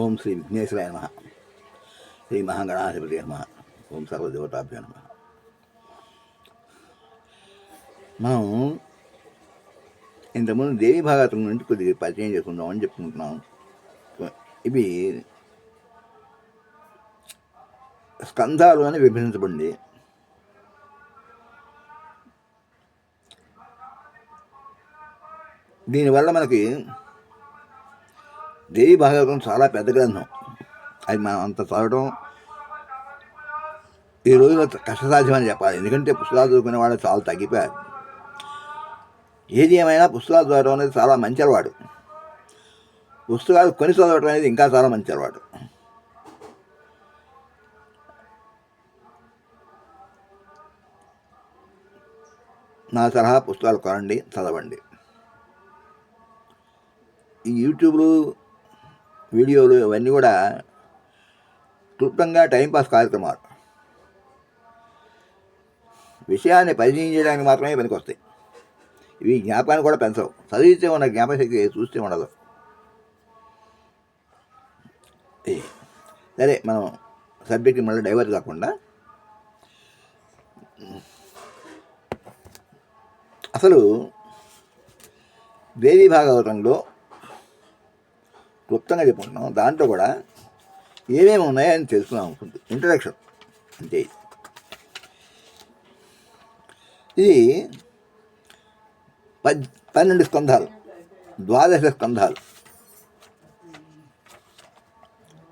ఓం శ్రీ విఘ్నేశ్వరాయ నమ. శ్రీ మహాగణాధిపతి నమ. ఓం సర్వదేవతాభ్య నమ. మనం ఇంతకుముందు దేవి భాగవతం నుండి కొద్దిగా పరిచయం చేసుకుందామని చెప్పుకుంటున్నాం. ఇవి స్కంధాలు అని విభజించబడింది. దీనివల్ల మనకి దేవి భాగవతం చాలా పెద్ద గ్రంథం. అది మనం అంత చదవడం ఈ రోజులో కష్టసాధ్యమని చెప్పాలి. ఎందుకంటే పుస్తకాలు చదువుకునే వాళ్ళు చాలా తగ్గిపోయారు. ఏది ఏమైనా పుస్తకాలు చదవడం అనేది చాలా మంచి అలవాటు. పుస్తకాలు కొని చదవడం అనేది ఇంకా చాలా మంచి అలవాటు. నా సలహా పుస్తకాలు కొనండి చదవండి. ఈ యూట్యూబ్లో వీడియోలు ఇవన్నీ కూడా క్లుప్తంగా టైంపాస్ కార్యక్రమాలు. విషయాన్ని పరిచయం చేయడానికి మాత్రమే పనికొస్తాయి. ఇవి జ్ఞాపకాన్ని కూడా పెంచవు. చదివితే ఉన్న జ్ఞాపశక్తి చూస్తే ఉండదు. ఏ, సరే మనం సబ్జెక్ట్ మళ్ళీ డైవర్ట్ కాకుండా అసలు దేవి భాగవతంలో క్లుప్తంగా చెప్పుకుంటున్నాం. దాంట్లో కూడా ఏమేమి ఉన్నాయని తెలుసుకుందాం అనుకుంటుంది ఇంట్రడక్షన్ అంటే ఇది. ఇది పద్ పన్నెండు స్కంధాలు ద్వాదశ స్కంధాలు.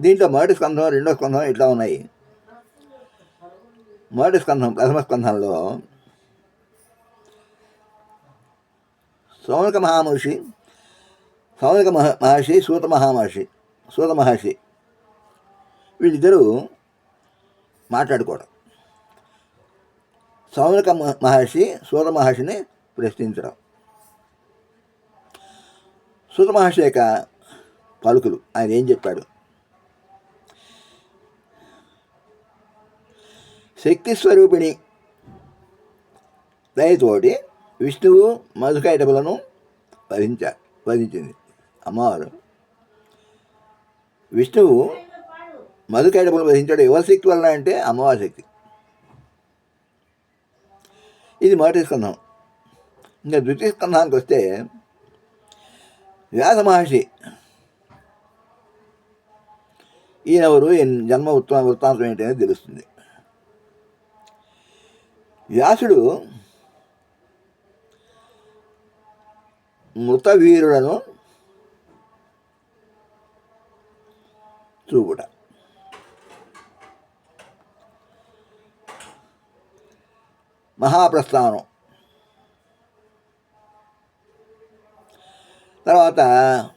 దీంట్లో మొదటి స్కంధం రెండో స్కంధం ఇట్లా ఉన్నాయి. మొదటి స్కంధం ప్రథమ స్కంధంలో సౌనక మహామహర్షి సౌనక మహ మహర్షి సూత మహామహర్షి సూత మహర్షి వీళ్ళిద్దరూ మాట్లాడుకోవడం. సౌనక మహర్షి సూత మహర్షిని ప్రశ్నించడం. సూత మహర్షి యొక్క పలుకులు ఆయన ఏం చెప్పాడు? శక్తి స్వరూపిణి దయతోటి విష్ణువు మధుకైటములను వధించారు వధించింది. అమ్మవారు విష్ణువు మధుకైడపులు వధించాడు ఎవరి శక్తి వలన అంటే అమ్మవారి శక్తి. ఇది మొదటి స్కంధం. ఇంకా ద్వితీయ స్కంధానికి వస్తే వ్యాస మహర్షి ఈయనెవరు? జన్మ ఉత్తమ వృత్తాంతం ఏంటి అనేది తెలుస్తుంది. వ్యాసుడు మృత వీరులను చూపుట మహాప్రస్థానం. తర్వాత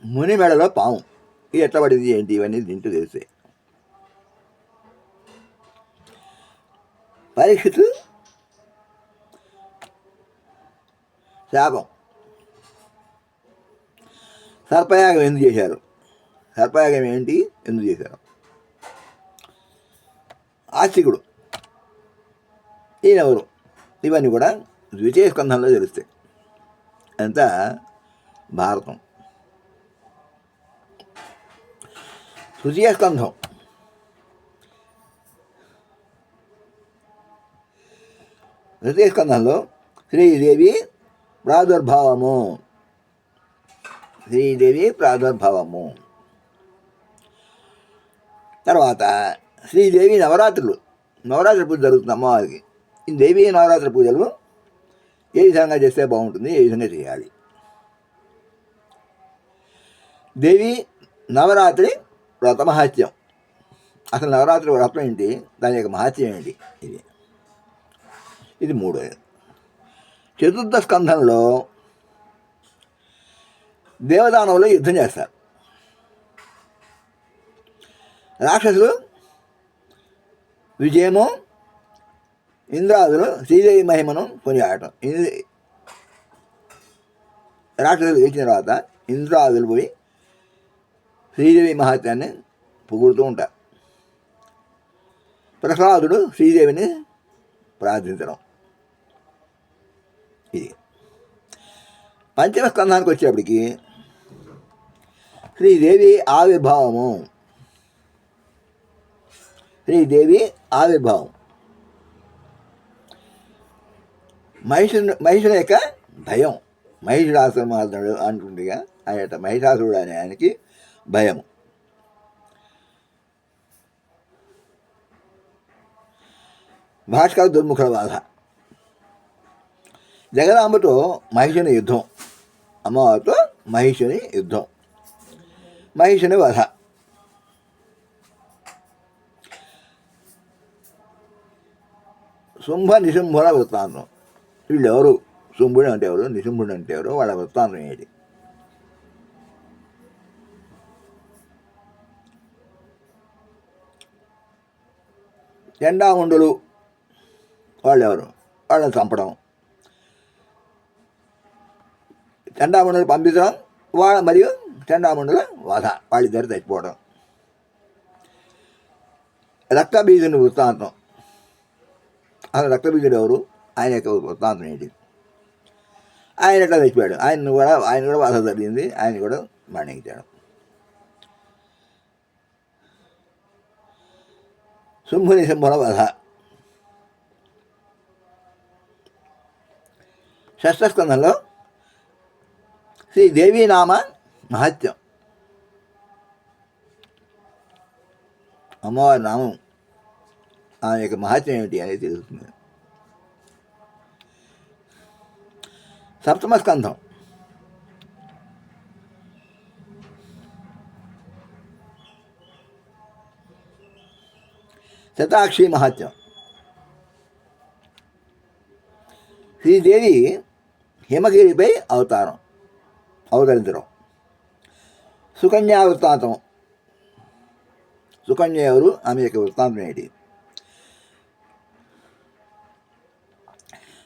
ముని మెడలో పాము. ఇది ఎట్లా పడింది ఏంటి ఇవన్నీ దీంట్లో తెలిసే. పరీక్షితు శాపం. సర్పయాగం ఎందుకు చేశారు? సర్పయాగం ఏంటి? ఎందుకు చేశారు? ఆస్తికుడు ఈయనెవరు? ఇవన్నీ కూడా ద్వితీయ స్కంధంలో తెలుస్తాయి. అంతా భారతం. తృతీయ స్కంధం. తృతీయ స్కంధంలో శ్రీదేవి ప్రాదుర్భావము. శ్రీదేవి ప్రాదుర్భావము. తర్వాత శ్రీదేవి నవరాత్రులు. నవరాత్రి పూజ జరుగుతుంది అమ్మవారికి. ఈ దేవి నవరాత్రి పూజలు ఏ విధంగా చేస్తే బాగుంటుంది ఏ విధంగా చేయాలి? దేవి నవరాత్రి వ్రత మహత్యం. అసలు నవరాత్రి వ్రతం ఏంటి? దాని యొక్క మహత్యం ఏంటి? ఇది. ఇది మూడోది చతుర్థ స్కంధంలో దేవదానవులు యుద్ధం చేస్తారు. రాక్షసులు విజయము ఇంద్రాదులు శ్రీదేవి మహిమను కొనియాడటం. ఇది రాక్షసులు గెలిచిన తర్వాత ఇంద్రాదులు పోయి శ్రీదేవి మహాత్యాన్ని పొగుడుతూ ఉంటారు. ప్రహ్లాదుడు శ్రీదేవిని ప్రార్థించడం. ఇది. పంచమ స్కంధానికి వచ్చేప్పటికి శ్రీదేవి ఆవిర్భావము. శ్రీదేవి ఆవిర్భావం మహిషుడు మహిషుడు యొక్క భయం మహిషుడాశ్రమాధుడు అంటుండగా ఆయన మహిషాసురుడు అనే ఆయనకి భయం భాస్కర దుర్ముఖుల బాధ జగదాంబతో మహిషుని యుద్ధం అమ్మవారితో మహిషుని యుద్ధం మహిషుని వధ శుంభ నిశుంభుల వృత్తాంతం వీళ్ళు ఎవరు? శుంభుడు అంటే ఎవరు? నిశుంభుడు అంటే ఎవరు? వాళ్ళ వృత్తాంతం ఏంటి జెండాముండులు వాళ్ళు ఎవరు? వాళ్ళని చంపడం. చండాముండలు పంపించడం వాళ్ళ మరియు చండాముండల వధ. వాళ్ళిద్దరు చచ్చిపోవడం. రక్తబీజుని వృత్తాంతం అసలు రక్తబీజుడు ఎవరు? ఆయన యొక్క వృత్తాంతం ఏంటి? ఆయన ఎట్లా తెచ్చిపోయాడు ఆయన కూడా ఆయన కూడా బాధ జరిగింది. ఆయన కూడా మరణించాడు. శుంభుని శంభుల వధ. షష్ఠస్కంధంలో శ్రీ దేవీనామ మహత్యం. అమ్మవారి నామం ఆమె యొక్క మహత్యం ఏమిటి అనేది తెలుస్తుంది సప్తమ స్కంధం శతాక్షి మహత్యం శ్రీదేవి హిమగిరిపై అవతారం అవతరించడం సుకన్యా వృత్తాంతం సుకన్య ఎవరు ఆమె యొక్క వృత్తాంతం ఏంటి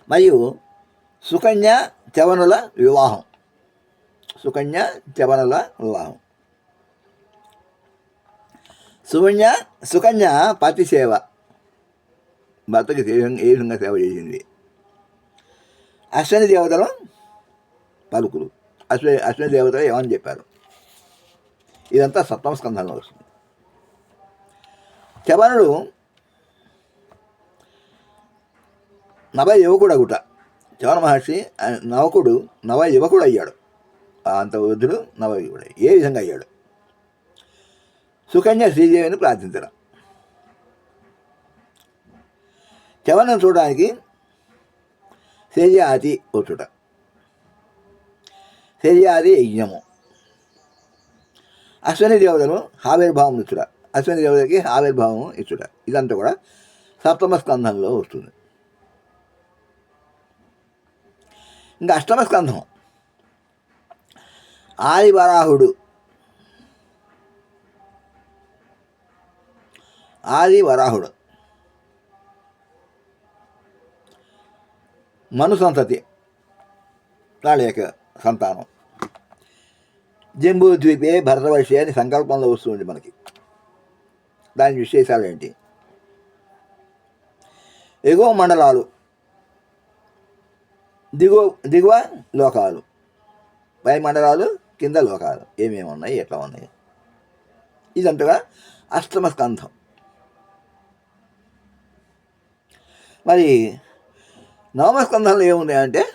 మరియు సుకన్య చవనుల వివాహం. సుకన్య చవనుల వివాహం. సుకన్య సుకన్య పతి సేవ. భర్తకి ఏ విధంగా- సేవ చేసింది? అశ్వని దేవతలు పలుకులు. అశ్వ అశ్వని దేవతలు ఏమని చెప్పారు? ఇదంతా సప్తమ స్కంధంలో వస్తుంది. చవనుడు నవ యువకుడు అగుట చవన మహర్షి నవకుడు నవ యువకుడు అయ్యాడు అంత వృద్ధుడు నవ యువకుడు ఏ విధంగా అయ్యాడు? సుకన్య శ్రీదేవిని ప్రార్థించడం. చవనం చూడడానికి శర్యాతి వచ్చుట శర్యాది యజ్ఞము. అశ్వని దేవతను ఆవిర్భావం ఇచ్చుట. అశ్వని దేవతకి ఆవిర్భావం ఇచ్చుట. ఇదంతా కూడా సప్తమ స్కంధంలో వస్తుంది. ఇంకా అష్టమ స్కంధం ఆదివరాహుడు. ఆది వరాహుడు మను సంతతి. వాళ్ళ యొక్క సంతానం. జంబూ ద్వీపే భరతవర్షి అని సంకల్పంలో వస్తుంది మనకి. దాని విశేషాలు ఏంటి ఎగువ మండలాలు. దిగువ దిగువ లోకాలు. వాయుమండలాలు మండలాలు కింద లోకాలు. ఏమేమి ఉన్నాయి? ఎట్లా ఉన్నాయి? ఇదంతగా అష్టమ స్కంధం. మరి నవమ స్కంధంలో ఏమున్నాయంటే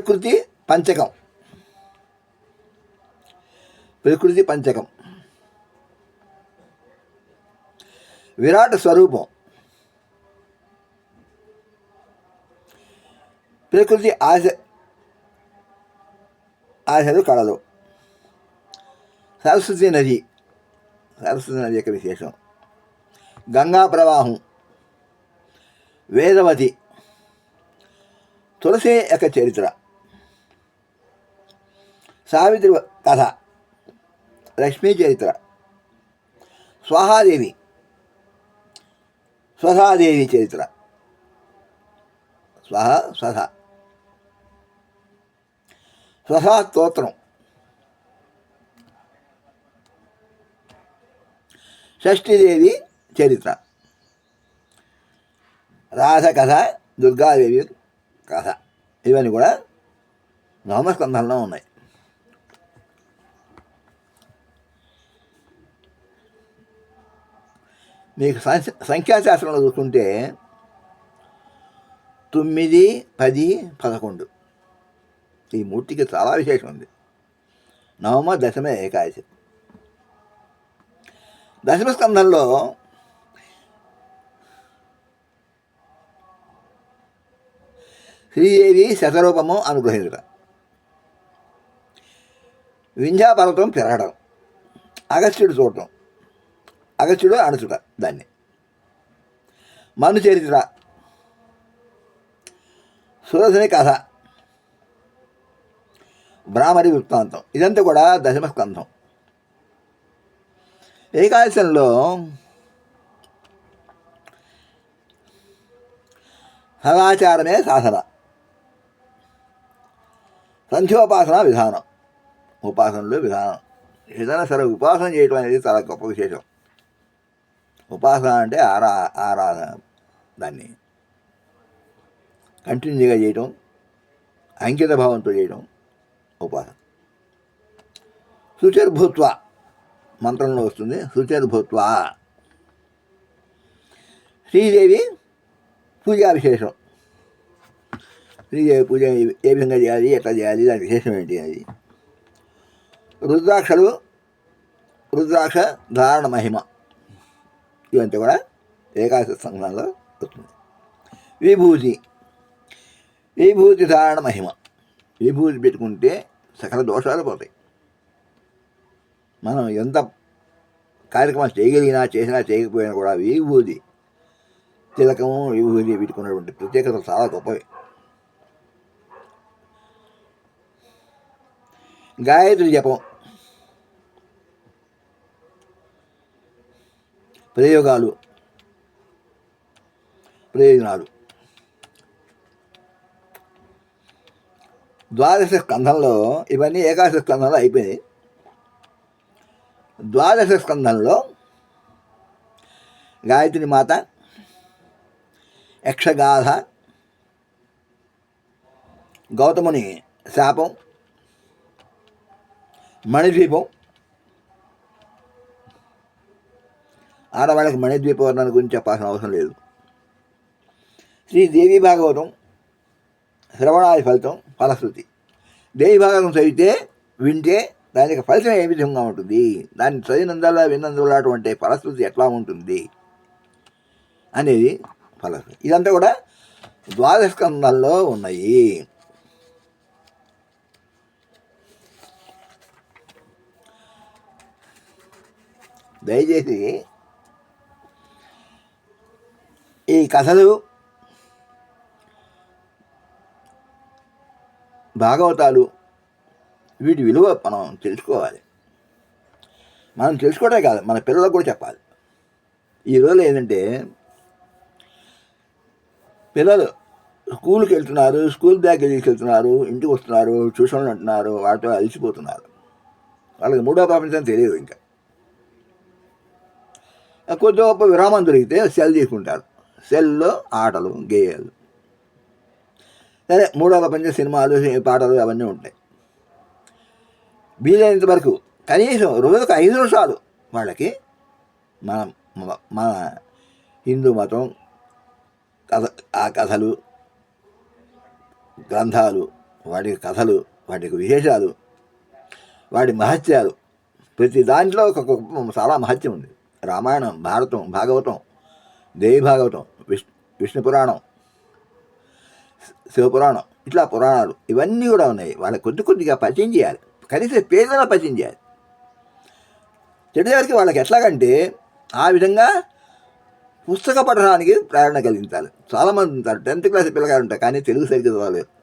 ప్రకృతి పంచకం. ప్రకృతి పంచకం. విరాట్ స్వరూపం. ప్రకృతి ఆశ ఆశలు కళలు. సరస్వతి నది సరస్వతి నది యొక్క విశేషం. గంగా ప్రవాహం. వేదవతి. తులసి యొక్క చరిత్ర. సావిత్రి కథ. లక్ష్మీ చరిత్ర. స్వహాదేవి. స్వధాదేవి చరిత్ర. స్వహ స్వధ. స్వధా స్తోత్రం. షష్ఠీదేవి చరిత్ర. రాధ కథ దుర్గాదేవి కథ. ఇవన్నీ కూడా నవమస్కంధంలో ఉన్నాయి. మీకు సంఖ్య సంఖ్యాశాస్త్రంలో చూసుకుంటే తొమ్మిది పది పదకొండు. ఈ మూర్తికి చాలా విశేషం ఉంది. నవమ దశమ ఏకాదశి. దశమ స్కంధంలో శ్రీదేవి శతరూపము అనుగ్రహించడం. వింధ్యాపర్వతం పెరగడం. అగస్త్యుడు చూడటం. అగచుడు అనచుట దాన్ని. మను చరిత్ర కథ. బ్రాహ్మణి వృత్తాంతం. ఇదంతా కూడా దశమ స్కంధం. ఏకాదశంలో సదాచారమే సాధన. సంధ్యోపాసన విధానం. ఉపాసనలో విధానం. ఏదైనా సరే ఉపాసన చేయటం అనేది చాలా గొప్ప విశేషం. ఉపాసన అంటే ఆరా ఆరాధన దాన్ని. కంటిన్యూగా చేయటం అంకిత భావంతో చేయటం ఉపాసన. శుచిర్భూత్వ మంత్రంలో వస్తుంది శుచిర్భూత్వ శ్రీదేవి పూజా విశేషం శ్రీదేవి పూజ ఏ విధంగా చేయాలి ఎట్లా చేయాలి దాని విశేషం ఏంటి అది రుద్రాక్షలు రుద్రాక్ష ధారణ మహిమ. ఇవంతా కూడా ఏకాదశి సంఘంలో వస్తుంది విభూతి. విభూతి ధారణ మహిమ. విభూతి పెట్టుకుంటే సకల దోషాలు పోతాయి. మనం ఎంత కార్యక్రమాలు చేయగలిగినా చేసినా చేయకపోయినా కూడా విభూతి తిలకము విభూతి పెట్టుకున్నటువంటి ప్రత్యేకత చాలా గొప్పవి గాయత్రి జపం. ప్రయోగాలు ప్రయోజనాలు. ద్వాదశ స్కంధంలో ఇవన్నీ ఏకాదశ స్కంధంలో అయిపోయినాయి. ద్వాదశ స్కంధంలో గాయత్రి మాత యక్షగాథ గౌతముని శాపం మణిద్వీపం ఆడవాళ్ళకి మణిద్వీప గురించి చెప్పాల్సిన అవసరం లేదు. శ్రీ దేవి భాగవతం శ్రవణాది ఫలితం ఫలశ్రుతి. దేవి భాగవతం చదివితే వింటే దానికి ఫలితం ఏ విధంగా ఉంటుంది? దాన్ని చదివినందల్లా విన్నందువల్ల అటువంటి ఫలశ్రుతి ఎట్లా ఉంటుంది? అనేది ఫలశ్రుతి. ఇదంతా కూడా ద్వాదశ స్కందాల్లో ఉన్నాయి. దయచేసి ఈ కథలు భాగవతాలు వీటి విలువ మనం తెలుసుకోవాలి. మనం తెలుసుకోవడమే కాదు మన పిల్లలకు కూడా చెప్పాలి. ఈ ఏంటంటే పిల్లలు స్కూల్కి వెళ్తున్నారు స్కూల్ బ్యాగ్ తీసుకెళ్తున్నారు ఇంటికి వస్తున్నారు ట్యూషన్లు అంటున్నారు వాటితో అలసిపోతున్నారు. వాళ్ళకి మూడో ప్రపంచం తెలియదు ఇంకా. కొద్ది గొప్ప విరామం దొరికితే సెల్ తీసుకుంటారు. సెల్లో ఆటలు గేయాలు సరే మూడవ ప్రపంచ సినిమాలు పాటలు అవన్నీ ఉంటాయి. వీలైనంత వరకు కనీసం రోజుకు ఐదు నిమిషాలు వాళ్ళకి మనం మన హిందూ మతం కథ ఆ కథలు గ్రంథాలు వాటి కథలు వాటికి విశేషాలు వాటి మహత్యాలు. ప్రతి దాంట్లో ఒక చాలా మహత్యం ఉంది. రామాయణం భారతం భాగవతం దేవీభాగవతం విష్ణు విష్ణు పురాణం శివపురాణం ఇట్లా పురాణాలు ఇవన్నీ కూడా ఉన్నాయి. వాళ్ళకి కొద్ది కొద్దిగా పరిచయం చేయాలి. కనీసం పేదల పరిచయం చేయాలి. చెడుదారికి వాళ్ళకి ఎట్లాగంటే ఆ విధంగా పుస్తక పఠనానికి ప్రేరణ కలిగించాలి. చాలామంది ఉంటారు. టెన్త్ క్లాస్ పిల్లగారు ఉంటారు కానీ తెలుగు సరిగ్గా చదవలేరు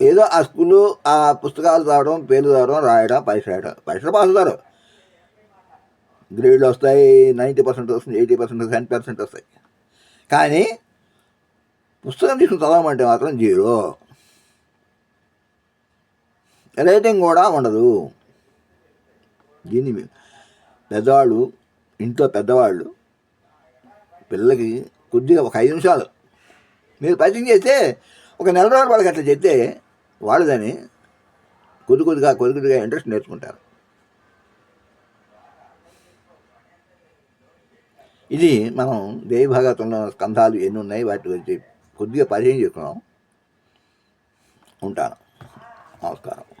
ఏదో ఆ స్కూల్లో ఆ పుస్తకాలు చదవడం పేర్లు చదవడం రాయడం పరీక్ష రాయడం పరీక్షలు పాస్ అవుతారు. గ్రేడ్లు వస్తాయి నైంటీ పర్సెంట్ వస్తుంది ఎయిటీ పర్సెంట్ సెవెన్ పర్సెంట్ వస్తాయి. కానీ పుస్తకం తీసుకుని చదవమంటే మాత్రం జీరో. రేటింగ్ కూడా ఉండదు. దీన్ని పెద్దవాళ్ళు ఇంట్లో పెద్దవాళ్ళు పిల్లలకి కొద్దిగా ఒక ఐదు నిమిషాలు. మీరు పరిచయం చేస్తే ఒక నెల రోజులు వాళ్ళకి అట్లా చెప్తే వాళ్ళు దాన్ని కొద్ది కొద్దిగా కొద్ది కొద్దిగా ఇంట్రెస్ట్ నేర్చుకుంటారు. ఇది మనం దేవి భాగవతంలో స్కంధాలు ఎన్ని ఉన్నాయి? వాటి గురించి కొద్దిగా పరిచయం చేసుకున్నాం. ఉంటాను. నమస్కారం.